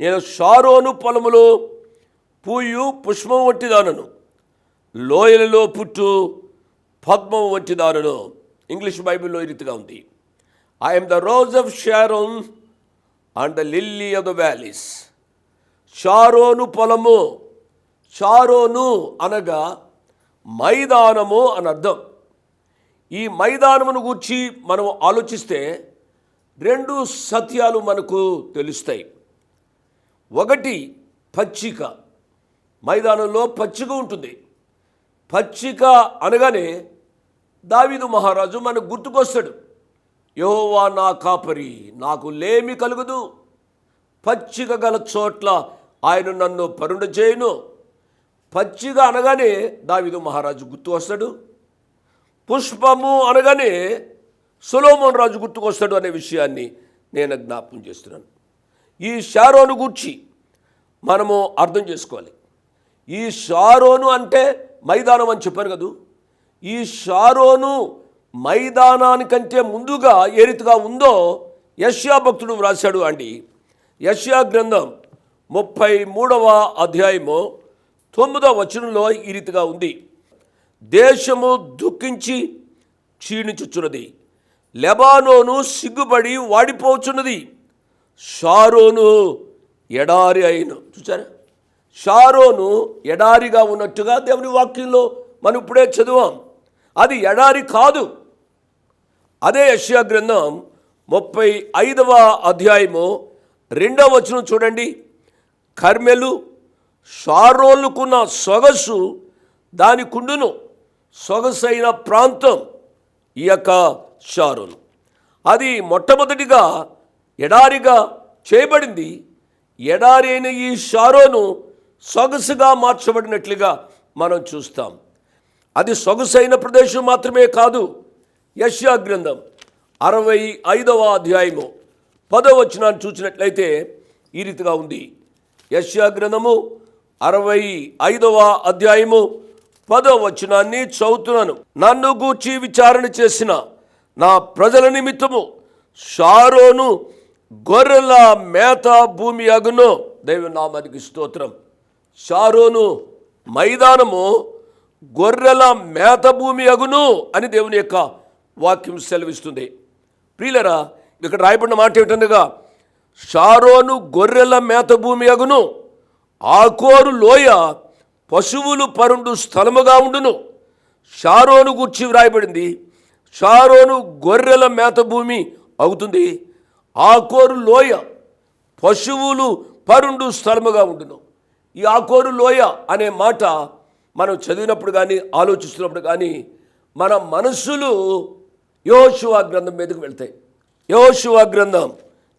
నేను షారోను పొలములో పూయు పుష్పం వంటిదానను లోయలలో పుట్టు పద్మం వంటిదానను ఇంగ్లీష్ బైబిల్లో ఈ రీతిగా ఉంది. I am the rose of Sharon and the lily of the valleys Sharon పొలము షారోను అనగా మైదానము అని అర్థం. ఈ మైదానమును గూర్చి మనం ఆలోచిస్తే రెండు సత్యాలు మనకు తెలుస్తాయి. ఒకటి పచ్చిక. మైదానంలో పచ్చిక ఉంటుంది. పచ్చిక అనగానే దావిదు మహారాజు మనకు గుర్తుకొస్తాడు. యహోవా నా కాపరి నాకు లేమి కలుగుదు. పచ్చిక గల చోట్ల ఆయన నన్ను పరుండ చేయను. పచ్చిక అనగానే దావిదు మహారాజు గుర్తు వస్తాడు పుష్పము అనగానే సులోమోన్ రాజు గుర్తుకొస్తాడు అనే విషయాన్ని నేను జ్ఞాపకం చేస్తున్నాను. ఈ షారోను గూర్చి మనము అర్థం చేసుకోవాలి. ఈ షారోను అంటే మైదానం అని చెప్పారు కదూ. ఈ షారోను మైదానానికంటే ముందుగా ఏ రీతిగా ఉందో యష్యా భక్తుడు వ్రాశాడు అండి. యష్యా గ్రంథం ముప్పై మూడవ అధ్యాయము తొమ్మిదవ వచనంలో ఈ రీతిగా ఉంది. దేశము దుఃఖించి క్షీణించుచున్నది. లెబానోను సిగ్గుపడి వాడిపోచున్నది. షారోను ఎడారి అయిన. చూసారా షారోను ఎడారిగా ఉన్నట్టుగా దేవుని వాక్యంలో మనం ఇప్పుడే చదివాం. అది ఎడారి కాదు. అదే యష్యా గ్రంథం ముప్పై ఐదవ అధ్యాయము రెండవ వచనం చూడండి. కర్మెలు షారోళ్ళకున్న సొగసు దాని కుండును సొగసైన ప్రాంతం ఈ యొక్క షారోలు అది మొట్టమొదటిగా ఎడారిగా చేయబడింది ఎడారి అయిన ఈ షారోను సొగసుగా మార్చబడినట్లుగా మనం చూస్తాం. అది సొగసైన ప్రదేశం మాత్రమే కాదు యష్యా గ్రంథం అరవై ఐదవ అధ్యాయము పదవ వచనాన్ని చూసినట్లయితే ఈ రీతిగా ఉంది. యష్యా గ్రంథము అరవై ఐదవ అధ్యాయము పదవ వచనాన్ని చదువుతున్నాను. నన్ను గూర్చి విచారణ చేసిన నా ప్రజల నిమిత్తము షారోను గొర్రెల మేత భూమి అగును. దైవనామానికి స్తోత్రం. షారోను మైదానము గొర్రెల మేత భూమి అగును అని దేవుని యొక్క వాక్యం సెలవిస్తుంది. ప్రియులరా ఇక్కడ రాయబడిన మాట ఏమిటనగా షారోను గొర్రెల మేత భూమి అగును. ఆకోరు లోయ పశువులు పరుండు స్థలముగా ఉండును. షారోను గూర్చి వ్రాయబడింది షారోను గొర్రెల మేత భూమి అవుతుంది. ఆకోరు లోయ పశువులు పరుండు స్థలముగా ఉండును. ఈ ఆకోరు లోయ అనే మాట మనం చదివినప్పుడు కానీ ఆలోచిస్తున్నప్పుడు కానీ మన మనస్సులు యోశువా గ్రంథం మీదకు వెళ్తాయి. యోశువా గ్రంథం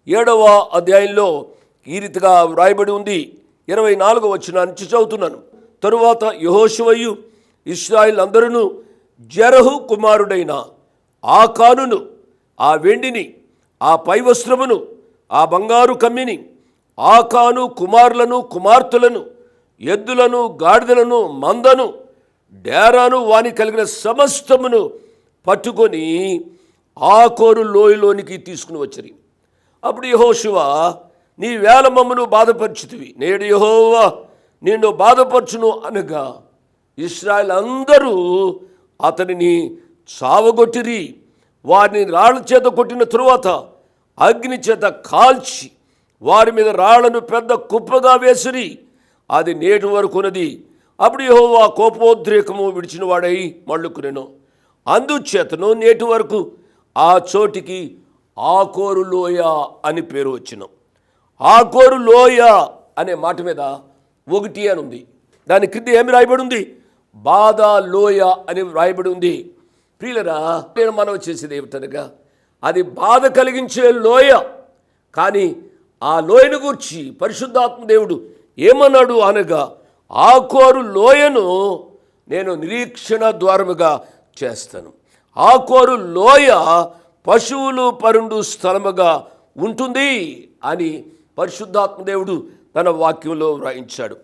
ఏడవ అధ్యాయంలో ఈ రీతిగా వ్రాయబడి ఉంది. ఇరవై నాలుగు వచ్చిన నుంచి చదువుతున్నాను. తరువాత యహోశివయు ఇస్రాయిల్ అందరూ జరహు కుమారుడైన ఆ కానును ఆ వెండిని ఆ పై వస్త్రమును ఆ బంగారు కమ్మిని ఆ కాను కుమారులను కుమార్తెలను ఎద్దులను గాడిదలను మందను డేరాను వాని కలిగిన సమస్తమును పట్టుకొని ఆ కోరు లోయలోనికి తీసుకుని వచ్చరి. అప్పుడు యహోశివ నీ వేల మమ్మను బాధపరిచితివి. నేడు యహోవా నిన్ను బాధపరచును అనగా ఇస్రాయల్ అందరూ అతనిని చావగొట్టిరి. వారిని రాళ్ళ చేత కొట్టిన తరువాత అగ్ని చేత కాల్చి వారి మీద రాళ్ళను పెద్ద కుప్పగా వేసిరి. అది నేటి వరకు ఉన్నది అప్పుడు యెహోవా కోపోద్రేకము విడిచిన వాడై మళ్ళుకునేను. అందుచేతను నేటి వరకు ఆ చోటికి ఆకోరు లోయ అని పేరు వచ్చిన. ఆకోరు లోయ అనే మాట మీద ఒకటి అని ఉంది. దాని క్రింద ఏమి రాయబడి ఉంది? బాధ లోయ అని రాయబడి ఉంది. ప్రియులరా నేను మనం చేసేది ఏమిటనగా అది బాధ కలిగించే లోయ. కానీ ఆ లోయను గూర్చి పరిశుద్ధాత్మ దేవుడు ఏమన్నాడు అనగా ఆ కోరు లోయను నేను నిరీక్షణ ద్వారముగా చేస్తాను. ఆ కోరు లోయ పశువులు పరుండు స్థలముగా ఉంటుంది అని పరిశుద్ధాత్మదేవుడు తన వాక్యంలో వ్రాయించాడు.